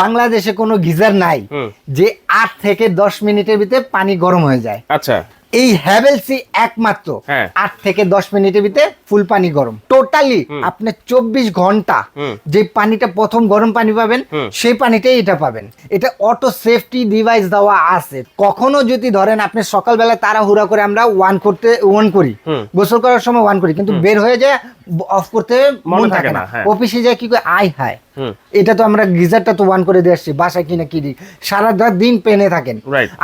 বাংলাদেশে কোনো গিজার নাই যে আট থেকে দশ মিনিটের ভিতরে পানি গরম হয়ে যায়। আচ্ছা। এই হ্যাভেলসি একমাত্র হ্যাঁ। আট থেকে দশ মিনিটের ভিতরে ফুল পানি গরম। টোটালি আপনি চব্বিশ ঘণ্টা যে পানিটা প্রথম গরম পানি পাবেন সেই পানিটাই এটা পাবেন। এটা অটো সেফটি ডিভাইস দেওয়া আছে। কখনো যদি ধরেন আপনি সকালবেলা তাড়াহুড়া করে আমরা ওয়ান করতে ওয়ান করি গোসল করার সময় ওয়ান করি কিন্তু বের হয়ে যায় অফ করতে মন থাকে না, হ্যাঁ। অফিসে যায় কি করে? আয় হায়। এটা তো আমরা গিজারটা তো ওয়ান করে দিয়ে আসছি বাসায় কিনা কি সারা দিন পেনে থাকেন।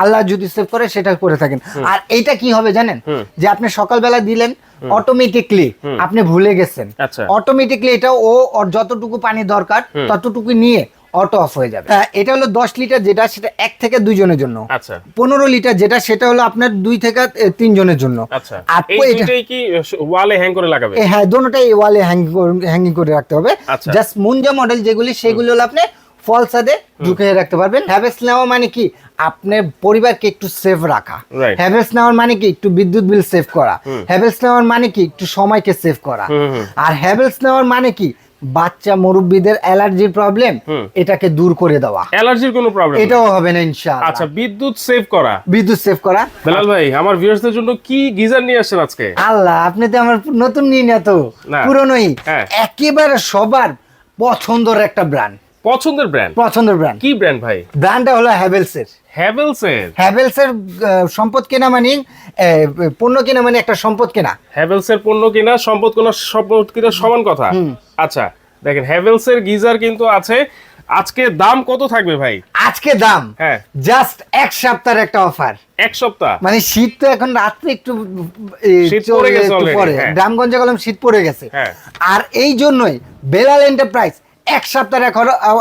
আল্লাহ যদি সেভ করে সেটা করে থাকেন। আর এটা কি হবে জানেন? যে আপনি সকালবেলা দিলেন অটোমেটিকলি আপনি ভুলে গেছেন। আচ্ছা। অটোমেটিকলি এটা ও যতটুকু পানি দরকার ততটুকু নিয়ে অটো অফ হয়ে যাবে। আহ, এটা হলো দশ লিটার যেটা সেটা এক থেকে দুইজনের জন্য। আচ্ছা। পনেরো লিটার যেটা সেটা হলো আপনার দুই থেকে আহ, তিনজনের জন্য। আচ্ছা। কি ওয়ালে হ্যাং করে লাগাবে? হ্যাঁ দোনোটাই ওয়ালে হ্যাঙ্গিং করে রাখতে হবে। জাস্ট মুঞ্জা মডেল যেগুলি সেগুলো হলো আপনি ফল সাদে ঢুকিয়ে রাখতে পারবেন। হ্যাভেলস নেওয়া মানে কি? আপনার পরিবারকে একটু সেফ রাখা. হ্যাভেলস নেওয়ার মানে কি? একটু বিদ্যুৎ বিল সেভ করা। হ্যাভেলস নেওয়ার মানে কি? একটু সময়কে সেভ করা। আর হ্যাভেলস নেওয়ার মানে কি? বাচ্চা মুরব্বীদের অ্যালার্জির প্রবলেম এটাকে দূর করে দেওয়া। অ্যালার্জির কোনো প্রবলেম এটাও হবে না ইনশাআল্লাহ। আচ্ছা বিদ্যুৎ সেভ করা। বিদ্যুৎ সেভ করা। বেলাল ভাই আমার ভিউয়ার্সদের জন্য কি গিজার নিয়ে আসছেন আজকে? আল্লাহ আপনি তো আমার নতুন নিয়ে না তো। পুরনোই। হ্যাঁ। একেবারে সবার পছন্দের একটা ব্র্যান্ড পছন্দের ব্র্যান্ড পছন্দের ব্র্যান্ড কি ব্র্যান্ড ভাই? ব্র্যান্ডটা হলো হ্যাভেলস এর হ্যাভেলস এর হ্যাভেলস এর সম্পদ কেনা মানে পণ্য কেনা মানে একটা সম্পদ কেনা। হ্যাভেলস এর পণ্য কেনা সম্পদ কিনা সম্পদ কিনা সমান কথা? আচ্ছা দেখেন হ্যাভেলস এর গিজার কিন্তু আছে। আজকে দাম কত থাকবে ভাই? আজকে দাম হ্যাঁ। জাস্ট এক সপ্তাহের একটা অফার এক সপ্তাহ? মানে শীত তো এখন রাত্রে একটু শীত পড়ে গেছে পরে। হ্যাঁ। গ্রামগঞ্জে গেলাম শীত পড়ে গেছে। হ্যাঁ। আর এই জন্যই বেলাল এন্টারপ্রাইজ এক সপ্তাহের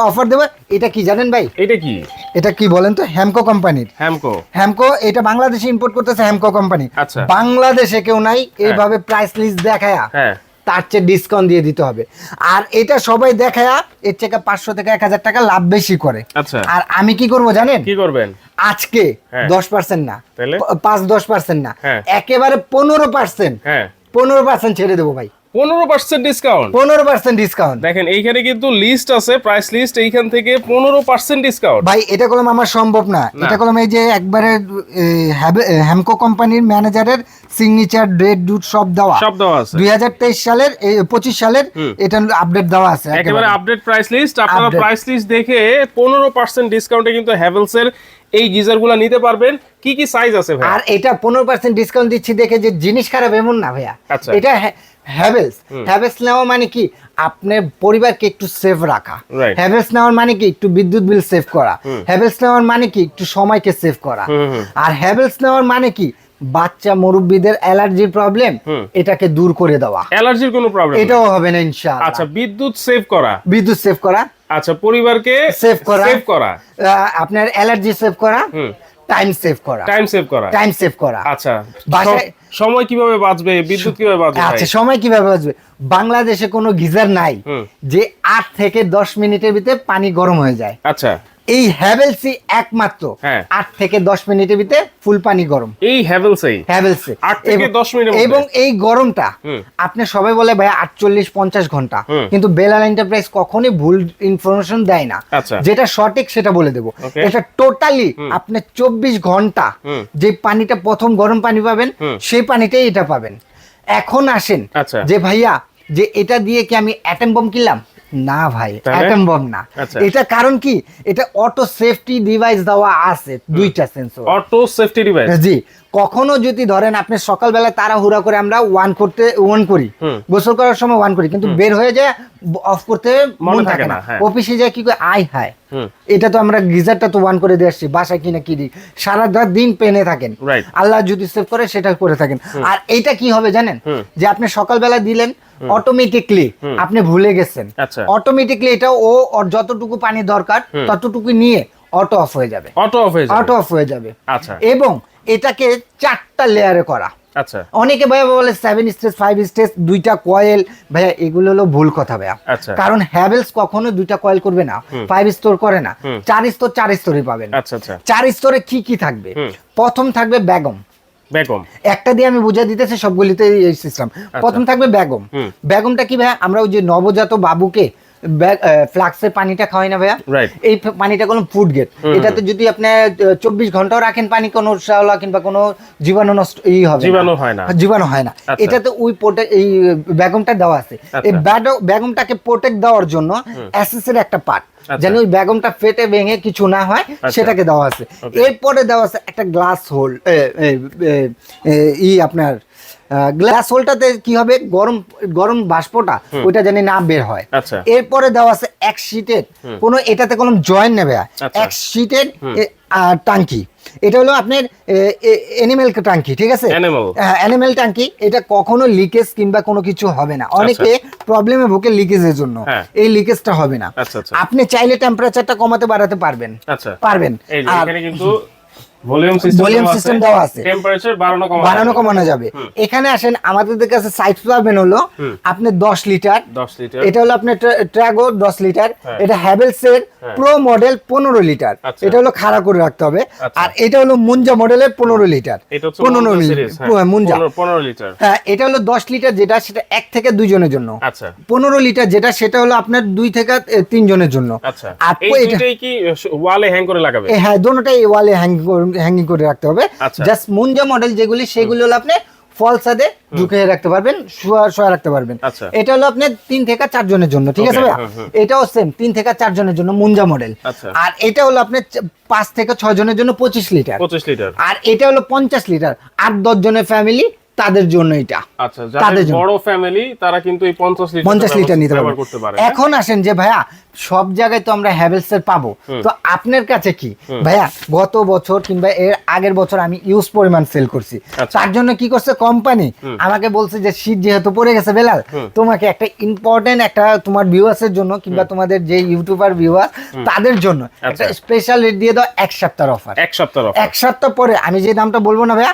অফার দেবে। এটা কি জানেন ভাই? এটা কি? এটা কি বলেন তো? হ্যামকো কোম্পানির হ্যামকো হ্যামকো এটা বাংলাদেশে ইম্পোর্ট করতেছে হ্যামকো কোম্পানি আচ্ছা। বাংলাদেশে কেউ নাই এইভাবে প্রাইস লিস্ট দেখায় হ্যাঁ। তার চেয়ে ডিসকাউন্ট দিয়ে দিতে হবে। আর এটা সবাই দেখায় এর থেকে পাঁচশো থেকে এক হাজার টাকা লাভ বেশি করে। আচ্ছা। আর আমি কি করব জানেন? কি করবেন? আজকে হ্যাঁ। দশ পার্সেন্ট না। পাঁচ দশ পার্সেন্ট না। হ্যাঁ। একেবারে পনেরো পার্সেন্ট হ্যাঁ। পনেরো পার্সেন্ট ছেড়ে দেবো ভাই। পনেরো পার্সেন্ট ডিসকাউন্ট পনেরো পার্সেন্ট ডিসকাউন্ট দেখেন এইখানে কিন্তু লিস্ট আছে প্রাইস লিস্ট এইখান থেকে পনেরো পার্সেন্ট ডিসকাউন্ট ভাই এটা করলাম আমার সম্ভব না। এটা করলাম এই যে একবারে হ্যামকো কোম্পানির ম্যানেজারের সিগনেচার ডেট ডুট সব দেওয়া। সব দেওয়া আছে। দুই হাজার তেইশ সালের এই পঁচিশ সালের এটা আপডেট দেওয়া আছে একেবারে। একেবারে। আপডেট প্রাইস লিস্ট আপনারা প্রাইস লিস্ট দেখে পনেরো পার্সেন্ট ডিসকাউন্টে কিন্তু হ্যাভেলস এর এই গিজারগুলা নিতে পারবেন। কি কি সাইজ আছে ভাই আর এটা পনেরো পার্সেন্ট ডিসকাউন্ট দিচ্ছি দেখে যে জিনিস খারাপ এমন না ভাইয়া। আচ্ছা। এটা হ্যাভেলস হ্যাভেলস নেওয়া মানে কি? আপনার পরিবারকে একটু সেফ রাখা। হ্যাভেলস নেওয়ার মানে কি? একটু বিদ্যুৎ বিল সেভ করা। হ্যাভেলস নেওয়ার মানে কি? একটু সময়কে সেভ করা। আর হ্যাভেলস নেওয়ার মানে কি? বাচ্চা মুরব্বীদের অ্যালার্জির প্রবলেম এটাকে দূর করে দেওয়া। অ্যালার্জির কোনো প্রবলেম এটাও হবে না ইনশাআল্লাহ। আচ্ছা বিদ্যুৎ সেভ করা। বিদ্যুৎ সেভ করা। আচ্ছা পরিবারকে সেভ করা। সেভ করা। আপনার অ্যালার্জি সেভ করা টাইম সেভ করা। টাইম সেভ করা। টাইম সেভ করা। আচ্ছা সময় কীভাবে বাঁচবে বিদ্যুৎ কীভাবে বাঁচবে আচ্ছা সময় কীভাবে বাঁচবে? বাংলাদেশে কোনো গিজার নাই যে আট থেকে দশ মিনিটের ভিতরে পানি গরম হয়ে যায়। আচ্ছা। এই হ্যাভেলসি একমাত্র হ্যাঁ। আট থেকে দশ মিনিটের ভিতরে ফুল পানি গরম। এই হ্যাভেলসেই? হ্যাভেলসে। আট থেকে এবং- 10 এবং এই গরমটা আপনি সবাই বলে ভাই আটচল্লিশ পঞ্চাশ ঘণ্টা। কিন্তু বেলাল এন্টারপ্রাইজ কখনই ভুল ইনফরমেশন দেয় না। আচ্ছা। যেটা সঠিক সেটা বলে দেবো। এটা টোটালি আপনি চব্বিশ ঘণ্টা যে পানিটা প্রথম গরম পানি পাবেন সেই পানিটাই এটা পাবেন। এখন আসেন আচ্ছা। যে ভাইয়া যে এটা দিয়ে কি আমি অ্যাটম বম কিনলাম? না ভাই তাহলে? অ্যাটম বম না। আচ্ছা। এটা কারণ কি? এটা অটো সেফটি ডিভাইস দেওয়া আছে দুইটা সেন্সর অটো সেফটি ডিভাইস জি। কখনো যদি ধরেন আপনি সকালবেলা তাড়াহুড়া করে আমরা ওয়ান করতে ওয়ান করি গোসল করার সময় ওয়ান করি কিন্তু বের হয়ে যায় অফ করতে মন থাকে না হ্যাঁ। অফিসে যায় কি করে? আয় হায়। এটা তো আমরা গিজারটা তো ওয়ান করে দিয়ে আসছি বাসায় কিনা কি দিই। সারা রাত দিন পেনে থাকেন। আল্লাহ যদি সেভ করে সেটা করে থাকেন। আর এইটা কি হবে জানেন? যে আপনি সকালবেলা দিলেন অটোমেটিকলি আপনি ভুলে গেছেন। আচ্ছা। অটোমেটিকলি এটা ও যতটুকু পানি দরকার ততটুকু নিয়ে অটো অফ হয়ে যাবে। অটো অফ হয়ে যাবে। অটো অফ হয়ে যাবে। আচ্ছা। এবং এটাকে চারটা লেয়ারে করা। আচ্ছা। অনেকে ভাইয়া বলে সেভেন স্টেজ ফাইভ স্টেজ দুইটা কয়েল ভাইয়া এগুলো হলো ভুল কথা ভাইয়া। আচ্ছা। কারণ হ্যাভেলস কখনো দুইটা কয়েল করবে না। ফাইভ স্তর করে না। চার স্তর চার স্তরই পাবেন। আচ্ছা আচ্ছা। চার স্তরে কি কি থাকবে? প্রথম থাকবে বেগম। বেগম। একটা দিয়ে আমি বুঝা দিতেছি সবগুলিতে এই সিস্টেম প্রথম থাকবে বেগম। বেগমটা কি ভাইয়া? আমরা ওই যে নবজাত বাবুকে ফ্লাক্সের পানিটা খাওয়াই না ভাইয়া? এই পানিটা কোনো ফুড গেট এটাতে যদি আপনি চব্বিশ ঘন্টাও রাখেন পানি কোনো শ্যাওলা কিংবা কোনো জীবাণু নষ্ট ই হবে জীবাণু হয় না। জীবাণু হয় না। আচ্ছা। এটাতে ওই পোটে এই বেগমটা দেওয়া আছে। এই আচ্ছা। বেগমটাকে প্রোটেক্ট দেওয়ার জন্য অ্যাসেসের একটা পার্ট আচ্ছা। যেন ওই বেগমটা ফেটে ভেঙে কিছু না হয় সেটাকে দেওয়া আছে। এরপরে দেওয়া আছে একটা গ্লাস হোল ই আপনার গ্লাস হোলটাতে কি হবে? গরম গরম বাষ্পটা ওইটা জানি না বের হয়। আচ্ছা। এরপরে দেওয়া আছে এক শীটের কোনো এটাতে কোনো জয়েন্ট নেবে আচ্ছা। এক শীটের টাঙ্কি। এটা হলো আপনার এনিমেল টাঙ্কি ঠিক আছে? Animal। অ্যানিমেল টাঙ্কি। এটা কখনো লিকেজ কিংবা কোনো কিছু হবে না। অনেকে প্রবলেমে ভুগে লিকেজের জন্য। হ্যাঁ। এই লিকেজটা হবে না। আচ্ছা, আচ্ছা। আপনি চাইলে টেম্পারেচারটা কমাতে বাড়াতে পারবেন। আচ্ছা। পারবেন। আর কিন্তু ভলিউম সিস্টেম দেওয়া আছে। টেম্পারেচার বাড়ানো কমানো বাড়ানো কমানো যাবে। এখানে আসেন আমাদের কাছে সাইড পাবেন হলো আপনি দশ লিটার 10 লিটার এটা হলো আপনার ট্র্যাগো দশ লিটার হ্যাঁ। এটা হ্যাভেলস এর প্রো মডেল পনেরো লিটার। এটা হলো খাড়া করে রাখতে হবে। আচ্ছা। আর এটা হলো মুঞ্জা মডেলের পনেরো লিটার এটা হচ্ছে পনেরো Monza লিটার series, হ্যাঁ, মুঞ্জা 15 15 লিটার হ্যাঁ এটা হলো দশ লিটার যেটা সেটা এক থেকে দুইজনের জন্য। আচ্ছা। পনেরো লিটার যেটা সেটা হলো আপনার দুই থেকে এ, তিনজনের জন্য। আচ্ছা। আর এই দুইটাই কি ওয়ালে হ্যাং করে লাগাবে? হ্যাঁ দোনোটাই ওয়ালে হ্যাঙ্গিং করে রাখতে হবে। জাস্ট মুঞ্জা মডেল যেগুলি সেগুলো হলো আপনি ফলসাদে ঢুকে রাখতে পারবেন শোয়া শোয়া রাখতে পারবেন আচ্ছা। এটা হলো আপনি তিন থেকে চার জনের জন্য ঠিক আছে ভাইয়া। এটাও সেম তিন থেকে চার জনের জন্য মুঞ্জা মডেল আচ্ছা। আর এটা হলো আপনি পাঁচ থেকে ছয় জনের জন্য পঁচিশ লিটার 25 লিটার আর এটা হলো পঞ্চাশ লিটার আট দশ জনের ফ্যামিলি তাদের জন্য এটা। আচ্ছা তাদের বড় ফ্যামিলি তারা কিন্তু এই 50 লিটার পঞ্চাশ লিটার নিতে ব্যবহার পারবেন করতে পারে। এখন আসেন যে ভাইয়া সব জায়গায় তো আমরা হ্যাভেলস এর পাবো। তো আপনার কাছে কি? ভাইয়া গত বছর কিংবা এর আগের বছর আমি ইউজ পরিমাণ সেল করছি। আচ্ছা। তার জন্য কি করছে কোম্পানি আমাকে বলছে যে শীত যেহেতু পড়ে গেছে বেলাল তোমাকে একটা ইম্পর্টেন্ট একটা তোমার ভিউয়ার্সের জন্য কিংবা তোমাদের যে ইউটিউবার ভিউয়ার তাদের জন্য একটা আচ্ছা। স্পেশাল রেট দিয়ে দাও এক সপ্তাহের অফার এক সপ্তাহ এক সপ্তাহ পরে আমি যে দামটা বলব না ভাইয়া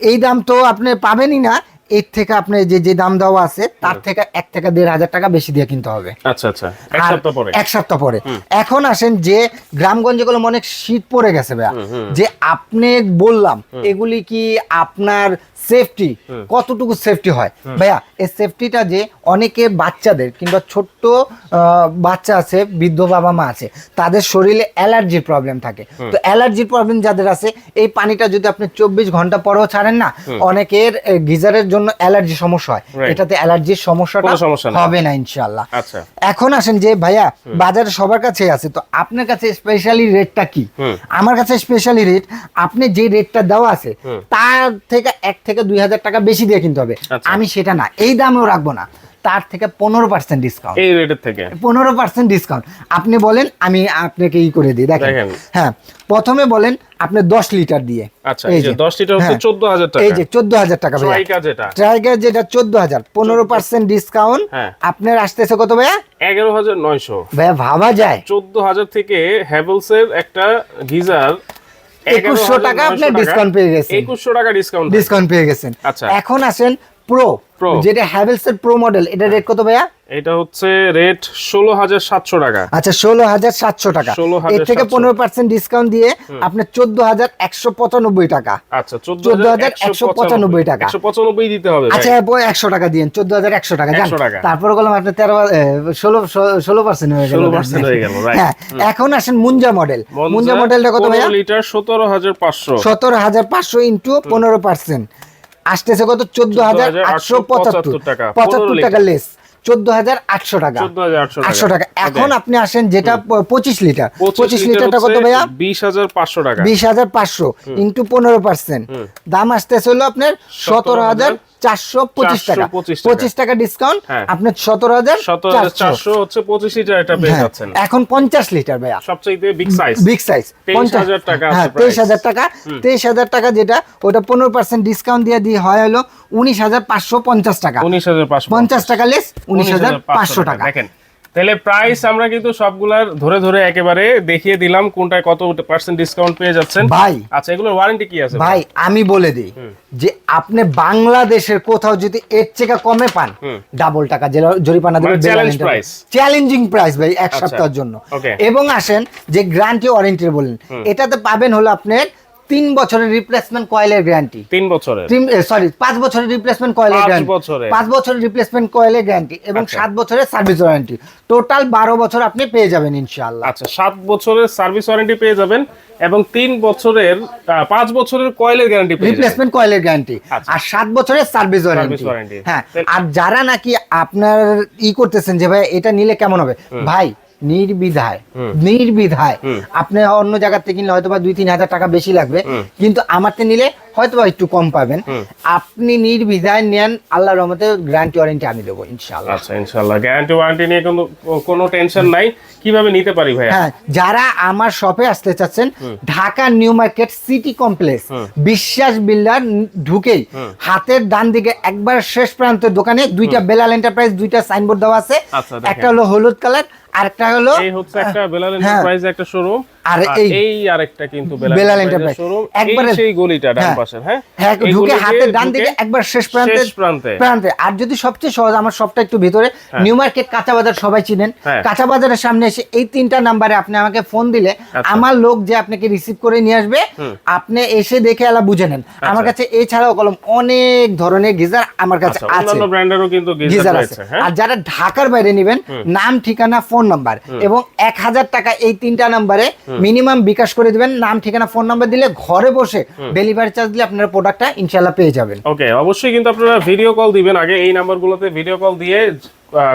এই দাম তো আপনি পাবেনই না। এর থেকে আপনি যে যে দাম দেওয়া আছে তার থেকে এক থেকে দেড় হাজার টাকা বেশি দিয়ে কিনতে হবে। আচ্ছা আচ্ছা। এক সপ্তাহ পরে? এক সপ্তাহ পরে। এখন আসেন যে গ্রামগঞ্জে গুলো অনেক শীত পড়ে গেছে ভাইয়া। যে আপনি বললাম এগুলি কি আপনার সেফটি কতটুকু সেফটি হয়? ভাইয়া এই সেফটিটা যে অনেকে বাচ্চাদের কিংবা ছোট্ট বাচ্চা আছে বৃদ্ধ বাবা মা আছে তাদের শরীরে অ্যালার্জির প্রবলেম থাকে। তো অ্যালার্জির প্রবলেম যাদের আছে এই পানিটা যদি আপনি চব্বিশ ঘণ্টা পরেও ছাড়েন না অনেকের গিজারের জন্য অ্যালার্জি সমস্যা হয়। এটাতে অ্যালার্জির সমস্যাটা। হবে না ইনশাল্লাহ আচ্ছা। এখন আসেন যে ভাইয়া বাজারে সবার কাছে আছে তো আপনার কাছে স্পেশালি রেটটা কি? আমার কাছে স্পেশালি রেট আপনি যে রেটটা দেওয়া আছে তার থেকে এক থেকে দুই হাজার টাকা বেশি দিয়ে কিনতে হবে। আচ্ছা। আমি সেটা না এই দামেও রাখব না। তার থেকে পনেরো পার্সেন্ট ডিসকাউন্ট এই রেটের থেকে? পনেরো পার্সেন্ট ডিসকাউন্ট আপনি বলেন আমি আপনাকে ই করে দিই দেখেন। হ্যাঁ প্রথমে বলেন আপনি দশ লিটার দিয়ে। আচ্ছা এই যে 10 লিটার হচ্ছে হ্যাঁ, 14000 টাকা। এই যে চোদ্দ হাজার টাকা ট্রাইকা যেটা। ট্রাইগার যেটা চোদ্দ হাজার। পনেরো পার্সেন্ট ডিসকাউন্ট হ্যাঁ। আপনার আসতেছে কত ভাইয়া? 11900 ভাইয়া ভাবা যায়। চোদ্দ হাজার থেকে হ্যাভেলস এর একটা গিজার 2100 টাকা আপনি discount পেয়ে গেছেন। একুশশো টাকা ডিসকাউন্ট ডিসকাউন্ট পেয়ে গেছেন। আচ্ছা। এখন আসেন প্রো Pro। যেটা হ্যাভেলস এর প্রো মডেল এটা রেট কত ভাইয়া? এটা হচ্ছে রেট ষোলো হাজার সাতশো টাকা। আচ্ছা ষোলো হাজার সাতশো টাকা। এর থেকে পনেরো পার্সেন্ট ডিসকাউন্ট দিয়ে আপনার চোদ্দ হাজার একশো পঁচানব্বই টাকা। আচ্ছা চোদ্দ 14,195 টাকা। একশো পঁচানব্বই দিতে হবে আচ্ছা একশো টাকা দিন চোদ্দ হাজার একশো টাকা জান। 100 টাকা। তারপরে বললাম আপনার তেরো ষোলো ষোলো পার্সেন্ট হয়ে গেল। 16% হয়ে গেল, হ্যাঁ এখন আসেন মুঞ্জা মডেল মঞ্জা মুঞ্জা মডেলটা কত ভাইয়া? লিটার সতেরো হাজার পাঁচশো। সতেরো হাজার পাঁচশো ইন্টু পনেরো পার্সেন্ট আসতেছে কত? চোদ্দ হাজার আটশো পঁচাত্তর। টাকা, পঁচাত্তর টাকা লেস চোদ্দ হাজার আটশো টাকা। আটশো টাকা। এখন আপনি আসেন যেটা পঁচিশ লিটার। পঁচিশ পঁচিশ লিটারটা কত ভাইয়া? বিশ হাজার পাঁচশো টাকা। বিশ হাজার পাঁচশো ইন্টু পনেরো পার্সেন্ট। দাম আসতেছে হলো আপনার সতেরো হাজার চারশো পঁচিশ টাকা। পঁচিশ টাকা। ডিসকাউন্ট হ্যাঁ। আপনার সতেরো হাজার চারশো। হচ্ছে পঁচিশ লিটার এটা পেয়ে যাচ্ছেন এখন পঞ্চাশ লিটার ভাইয়া। সবচেয়ে বিগ সাইজ বিগ সাইজ 23,000 টাকা হ্যাঁ তেইশ হাজার টাকা। তেইশ হাজার টাকা যেটা ওটা পনেরো পার্সেন্ট ডিসকাউন্ট দিয়ে দিয়ে হয় হলো উনিশ হাজার পাঁচশো পঞ্চাশ টাকা। উনিশ হাজার পাঁচশো পঞ্চাশ। টাকা লেস উনিশ হাজার পাঁচশো টাকা। দেখেন তাহলে প্রাইস আমরা কিন্তু সবগুলার ধরে ধরে একেবারে দেখিয়ে দিলাম কোনটায় কত পার্সেন্ট ডিসকাউন্ট পেয়ে যাচ্ছেন। ভাই। আচ্ছা এগুলোর ওয়ারেন্টি কি আছে? ভাই আমি বলে দিই যে আপনি বাংলাদেশের কোথাও যদি এর থেকে কমে পান ডাবল টাকা জরিমানা মানে challenge price। চ্যালেঞ্জিং প্রাইস ভাই এক আচ্ছা, সপ্তাহের জন্য। এবং আসেন যে গ্যারান্টি ওয়ারেন্টি বললেন। এটাতে পাবেন হলো আপনার তিন বছরের রিপ্লেসমেন্ট কয়েলের গ্যারান্টি তিন বছরের। সরি পাঁচ বছরের রিপ্লেসমেন্ট কয়েলের পাঁচ গ্যারান্টি বছরের। পাঁচ বছরের রিপ্লেসমেন্ট কয়েলের গ্যারান্টি এবং আচ্ছা। সাত বছরের সার্ভিস ওয়ারেন্টি টোটাল বারো বছর আপনি পেয়ে যাবেন ইনশাআল্লাহ। আচ্ছা সাত বছরের সার্ভিস ওয়ারেন্টি পেয়ে যাবেন এবং তিন বছরের পাঁচ বছরের কয়েলের গ্যারান্টি রিপ্লেসমেন্ট কয়েলের গ্যারান্টি। আর সাত বছরের সার্ভিস ওয়ারেন্টি হ্যাঁ আর যারা নাকি আপনার ই করতেছেন যে ভাই এটা নিলে কেমন হবে? ভাই নির্বিধায় নির্বিধায়। আপনি অন্য জায়গা থেকে কিনলে হয়তো বা দুই তিন হাজার টাকা বেশি লাগবে কিন্তু আমারতে নিলে হয়তো বা একটু কম পাবেন। আপনি নির্বিধায় নেন আল্লাহর রহমতে গ্যারান্টি ওয়ারেন্টি আমি দেবো ইনশাআল্লাহ। আচ্ছা ইনশাল্লাহ গ্যারান্টি ওয়ারেন্টি নিয়ে কোনো কোনো টেনশন নাই। কীভাবে নিতে পারি ভাইয়া? হ্যাঁ যারা আমার শপে আসতে চাচ্ছেন Dhaka new market city complex Biswas builder ঢুকেই হাতের ডান দিকে একবার শেষ প্রান্তের দোকানে দুইটা বেলাল এন্টারপ্রাইজ দুইটা সাইনবোর্ড দেওয়া আছে। আচ্ছা, একটা হলো হলুদ কালার আর একটা হলো এই হচ্ছে একটা বেলাল হ্যাঁ। এন্টারপ্রাইজ একটা শোরুম আর এই- আরেকটা কিন্তু বেলাল এন্টারপ্রাইজ শোরুম একবারে- সেই গলিটা ডান হ্যাঁ। পাশের হ্যাঁ? হ্যাঁ ঢুকে হাতের ডান দিকে একবার শেষ প্রান্তে প্রান্তে। প্রান্তে। আর যদি সবচেয়ে সহজ আমার সবটা একটু ভিতরে নিউ মার্কেট কাঁচা বাজার সবাই চিনেন। হ্যাঁ। কাঁচা বাজারের সামনে এসে এই তিনটা নাম্বারে আপনি আমাকে ফোন দিলে আচ্ছা। আমার লোক যে আপনাকে রিসিভ করে নিয়ে আসবে আপনি এসে দেখে এলা বুঝে নেন। আমার কাছে এছাড়াও কলম অনেক ধরনের গিজার আমার কাছে আচ্ছা আছে। অন্যান্য ব্র্যান্ডেরও কিন্তু গিজার আছে। হ্যাঁ? আর যারা ঢাকার বাইরে নেবেন নাম ঠিকানা ফোন নাম্বার। এবং এক হাজার টাকা এই তিনটা নাম্বারে মিনিমাম বিকাশ করে দিবেন। নাম ঠিকানা ফোন নাম্বার দিলে ঘরে বসে ডেলিভারি চার্জ দিলে আপনার প্রোডাক্টটা ইনশাল্লাহ পেয়ে যাবেন। ওকে অবশ্যই কিন্তু আপনারা ভিডিও কল দিবেন। আগে এই নাম্বারগুলোতে ভিডিও কল দিয়ে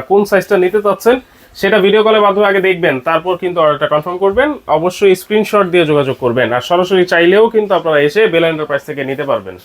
কোন সাইজটা নিতে চাচ্ছেন সেটা ভিডিও কলের মাধ্যমে আগে দেখবেন। তারপর কিন্তু অর্ডারটা কনফার্ম করবেন। অবশ্যই স্ক্রিনশট দিয়ে যোগাযোগ করবেন। আর সরাসরি চাইলেও কিন্তু আপনারা এসে বেলা এন্টারপ্রাইজ থেকে নিতে পারবেন।